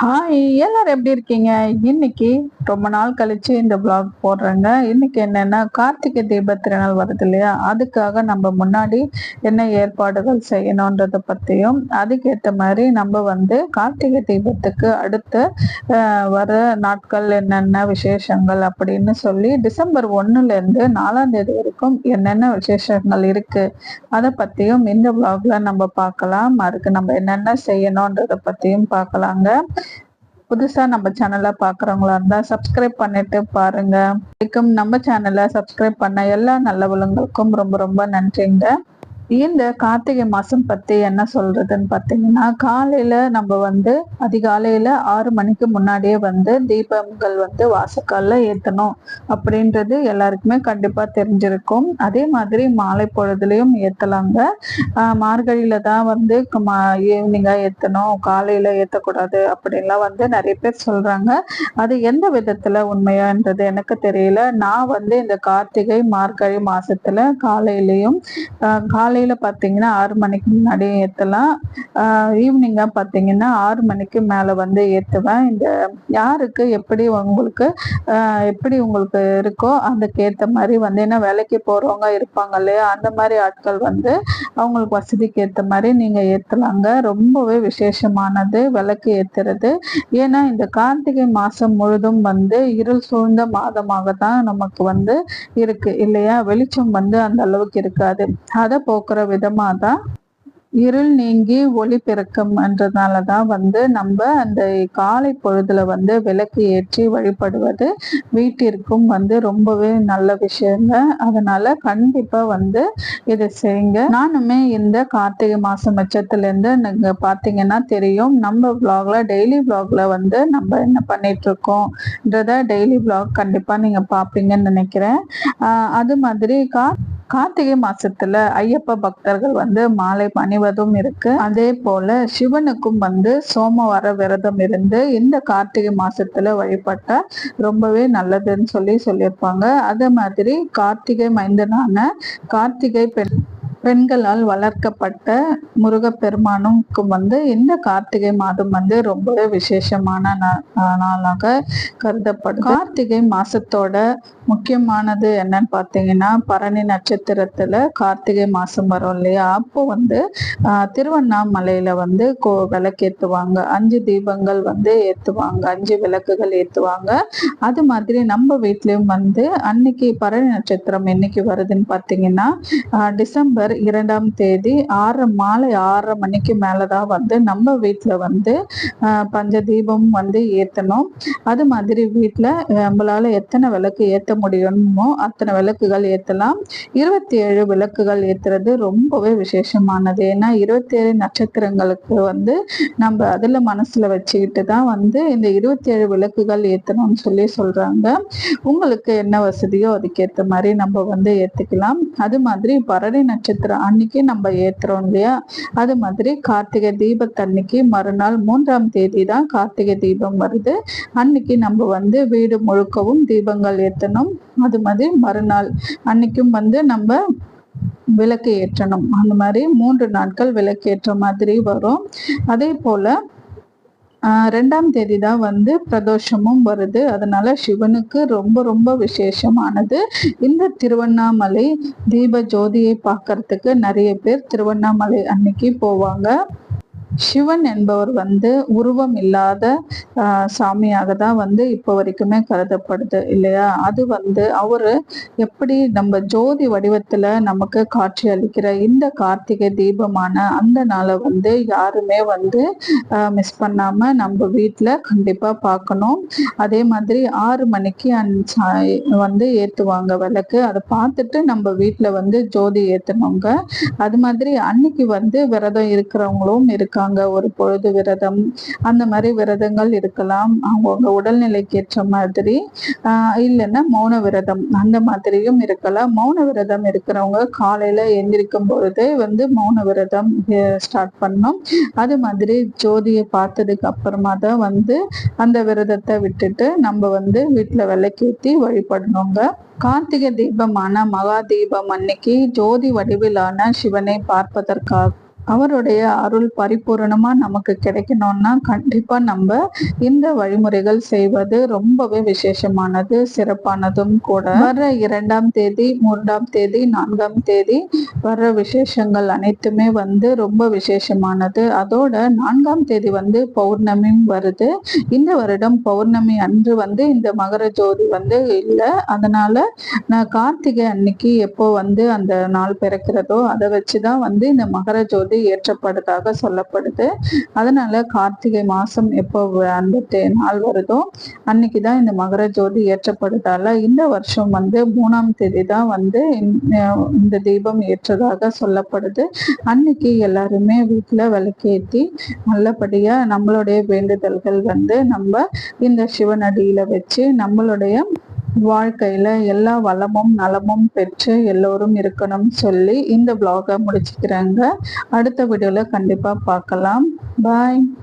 Hi எல்லாரும் எப்படி இருக்கீங்க? இன்னைக்கு ரொம்ப நாள் கழிச்சு இந்த பிளாக் போடுறேங்க. இன்னைக்கு என்னன்னா கார்த்திகை தீப திருநாள் வருது இல்லையா? அதுக்காக நம்ம முன்னாடி என்ன ஏற்பாடுகள் செய்யணுன்றத பத்தியும் அதுக்கேற்ற மாதிரி நம்ம வந்து கார்த்திகை தீபத்துக்கு அடுத்த வர நாட்கள் என்னென்ன விசேஷங்கள் அப்படின்னு சொல்லி டிசம்பர் ஒன்னுல இருந்து நாலாம் தேதி வரைக்கும் என்னென்ன விசேஷங்கள் இருக்கு அதை பத்தியும் இந்த பிளாக்ல நம்ம பார்க்கலாம். அதுக்கு நம்ம என்னென்ன செய்யணுன்றத பத்தியும் பார்க்கலாங்க. புதுசா நம்ம சேனலை பாக்குறவங்களா இருந்தா சப்ஸ்கிரைப் பண்ணிட்டு பாருங்க. நம்ம சேனலை சப்ஸ்கிரைப் பண்ண எல்லா நல்லவங்களுக்கும் ரொம்ப ரொம்ப நன்றிங்க. இந்த கார்த்திகை மாசம் பத்தி என்ன சொல்றதுன்னு பாத்தீங்கன்னா காலையில நம்ம வந்து அதிகாலையில ஆறு மணிக்கு முன்னாடியே வந்து தீபங்கள் வந்து வாசக்கால ஏத்தணும் அப்படின்றது எல்லாருக்குமே கண்டிப்பா தெரிஞ்சிருக்கும். அதே மாதிரி மாலை பொழுதுலயும் ஏத்தலாங்க. மார்கழியில தான் வந்து ஈவினிங்கா ஏத்தணும் காலையில ஏத்தக்கூடாது அப்படின்லாம் வந்து நிறைய பேர் சொல்றாங்க. அது எந்த விதத்துல உண்மையான்றது எனக்கு தெரியல. நான் வந்து இந்த கார்த்திகை மார்கழி மாசத்துல காலையிலயும் காலை காலையில பாத்தீங்கன்னா ஆறு மணிக்கு முன்னாடியே ஏத்தலாம். ஈவினிங்கா பாத்தீங்கன்னா ஆறு மணிக்கு மேல வந்து ஏத்துவேன். இந்த யாருக்கு எப்படி உங்களுக்கு எப்படி உங்களுக்கு இருக்கோ அதுக்கு ஏத்த மாதிரி வந்து என்ன வேலைக்கு போறவங்க இருப்பாங்க இல்லையா அந்த மாதிரி ஆட்கள் வந்து அவங்களுக்கு வசதிக்கு ஏற்ற மாதிரி நீங்க ஏத்தலாங்க. ரொம்பவே விசேஷமானது விளக்கு ஏத்துறது. ஏன்னா இந்த கார்த்திகை மாசம் முழுதும் வந்து இருள் சூழ்ந்த மாதமாக தான் நமக்கு வந்து இருக்கு. இல்லையா? வெளிச்சம் வந்து அந்த அளவுக்கு இருக்காது. அதை போக்குற விதமாக தான் இருள் நீங்கி ஒளி பிறக்கும் என்றதுனாலதான் வந்து நம்ம அந்த காலை பொழுதுல வந்து விளக்கு ஏற்றி வழிபடுவது வீட்டிற்கும் வந்து ரொம்பவே நல்ல விஷயங்க. அதனால கண்டிப்பா வந்து இதை செய்யுங்க. நானுமே இந்த கார்த்திகை மாசம் பட்சத்துல இருந்து நீங்க பாத்தீங்கன்னா தெரியும். நம்ம பிளாக்ல டெய்லி பிளாக்ல வந்து நம்ம என்ன பண்ணிட்டு இருக்கோம்ன்றத டெய்லி பிளாக் கண்டிப்பா நீங்க பாப்பீங்கன்னு நினைக்கிறேன். அது மாதிரி கா கார்த்திகை மாசத்துல ஐயப்ப பக்தர்கள் வந்து மாலை பணிவதும் இருக்கு. அதே போல சிவனுக்கும் வந்து சோமவார விரதம் இருந்து இந்த கார்த்திகை மாசத்துல வழிபட்டா ரொம்பவே நல்லதுன்னு சொல்லி சொல்லியிருப்பாங்க. அதே மாதிரி கார்த்திகை மைந்தனான கார்த்திகை பெண் பெண்களால் வளர்க்கப்பட்ட முருகப்பெருமானுக்கு வந்து இந்த கார்த்திகை மாதம் வந்து ரொம்பவே விசேஷமான நாளாக கருதப்படும். கார்த்திகை மாசத்தோட முக்கியமானது என்னன்னு பார்த்தீங்கன்னா பரணி நட்சத்திரத்துல கார்த்திகை மாசம் வரும் இல்லையா? அப்போ வந்து திருவண்ணாமலையில வந்து கோ விளக்கேற்றுவாங்க அஞ்சு தீபங்கள் வந்து ஏற்றுவாங்க அஞ்சு விளக்குகள் ஏற்றுவாங்க அது மாதிரி நம்ம வீட்லயும் வந்து அன்னைக்கு பரணி நட்சத்திரம் என்னைக்கு வருதுன்னு பார்த்தீங்கன்னா டிசம்பர் இரண்டாம் தேதி. ஆறு மாலை ஆறரை மணிக்கு மேலதான் வந்து நம்ம வீட்டில் வந்து பஞ்ச தீபம் வந்து ஏத்தணும். அது மாதிரி வீட்டில் நம்மளால எத்தனை விளக்கு ஏற்ற முடியுமோ அத்தனை விளக்குகள் ஏத்தலாம். இருபத்தி ஏழு விளக்குகள் ஏத்துறது ரொம்பவே விசேஷமானது. ஏன்னா இருபத்தி ஏழு நட்சத்திரங்களுக்கு வந்து நம்ம அதில் மனசுல வச்சுக்கிட்டு தான் வந்து இந்த இருபத்தி ஏழு விளக்குகள் ஏத்தணும்னு சொல்லி சொல்றாங்க. உங்களுக்கு என்ன வசதியோ அதுக்கேற்ற மாதிரி நம்ம வந்து ஏத்துக்கலாம். அது மாதிரி பரணி நட்சத்திரம் அன்னைக்கு நம்ம ஏத்துறோம் இல்லையா? அது மாதிரி கார்த்திகை தீபத்தன்னைக்கு மறுநாள் மூன்றாம் தேதி தான் கார்த்திகை தீபம் வருது. அன்னைக்கு நம்ம வந்து வீடு முழுக்கவும் தீபங்கள் ஏற்றணும் அது மாதிரி மறுநாள் அன்னைக்கும் வந்து நம்ம விளக்கு ஏற்றணும். அந்த மாதிரி மூன்று நாட்கள் விளக்கேற்ற மாதிரி வரும். அதே போல ரெண்டாம் தேதி தான் வந்து பிரதோஷமும் வருது. அதனால சிவனுக்கு ரொம்ப ரொம்ப விசேஷமானது. இந்த திருவண்ணாமலை தீப ஜோதியை பார்க்கறதுக்கு நிறைய பேர் திருவண்ணாமலை அன்னைக்கு போவாங்க. சிவன் என்பவர் வந்து உருவம் இல்லாத சாமியாக தான் வந்து இப்போ வரைக்குமே கருதப்படுது இல்லையா? அது வந்து அவரு எப்படி நம்ம ஜோதி வடிவத்துல நமக்கு காட்சி அளிக்கிற இந்த கார்த்திகை தீபமான அந்த நாளை வந்து யாருமே வந்து மிஸ் பண்ணாம நம்ம வீட்டுல கண்டிப்பா பார்க்கணும். அதே மாதிரி ஆறு மணிக்கு வந்து ஏத்துவாங்க விளக்கு. அதை பார்த்துட்டு நம்ம வீட்டுல வந்து ஜோதி ஏத்தணுங்க. அது மாதிரி அன்னைக்கு வந்து விரதம் இருக்கிறவங்களும் இருக்காங்க. ஒரு பொழுது விரதம். அந்த மாதிரி விரதங்கள் இருக்கலாம். அவங்கவுங்க உடல்நிலைக்கு ஏற்ற மாதிரி இல்லைன்னா மௌன விரதம் அந்த மாதிரியும் இருக்கலாம். மௌன விரதம் இருக்கிறவங்க காலையில எந்திரிக்கும் பொழுதே வந்து மௌன விரதம் ஸ்டார்ட் பண்ணும். அது மாதிரி ஜோதியை பார்த்ததுக்கு அப்புறமா தான் வந்து அந்த விரதத்தை விட்டுட்டு நம்ம வந்து வீட்டுல விளக்கேற்றி வழிபடணுங்க. கார்த்திகை தீபமான மகா தீபம் அன்னைக்கு ஜோதி வடிவிலான சிவனை பார்ப்பதற்காக அவருடைய அருள் பரிபூரணமா நமக்கு கிடைக்கணும்னா கண்டிப்பா நம்ம இந்த வழிமுறைகள் செய்வது ரொம்பவே விசேஷமானது சிறப்பானதும் கூட. வர இரண்டாம் தேதி மூன்றாம் தேதி நான்காம் தேதி வர விசேஷங்கள் அனைத்துமே வந்து ரொம்ப விசேஷமானது. அதோட நான்காம் தேதி வந்து பௌர்ணமியும் வருது. இந்த வருடம் பௌர்ணமி அன்று வந்து இந்த மகர ஜோதி வந்து இல்லை. அதனால நான் கார்த்திகை அன்னைக்கு எப்போ வந்து அந்த நாள் பிறக்கிறதோ அதை வச்சுதான் வந்து இந்த மகர ஜோதி ஏற்றப்படுதாக சொல்லப்படுது. அதனால கார்த்திகை மாசம் எப்போ அந்த நாள் வருதோ அன்னைக்கு தான் இந்த மகர ஜோதி ஏற்றப்படுதால இந்த வருஷம் வந்து மூணாம் தேதி தான் வந்து இந்த தீபம் ஏற்றதாக சொல்லப்படுது. அன்னைக்கு எல்லாருமே வீட்டுல விளக்கேற்றி நல்லபடியா நம்மளுடைய வேண்டுதல்கள் வந்து நம்ம இந்த சிவனடியில வச்சு நம்மளுடைய வாழ்க்கையில எல்லா வளமும் நலமும் பெற்று எல்லோரும் இருக்கணும்னு சொல்லி இந்த பிளாக முடிச்சுக்கிறாங்க. அடுத்த வீடியோல கண்டிப்பா பார்க்கலாம். பாய்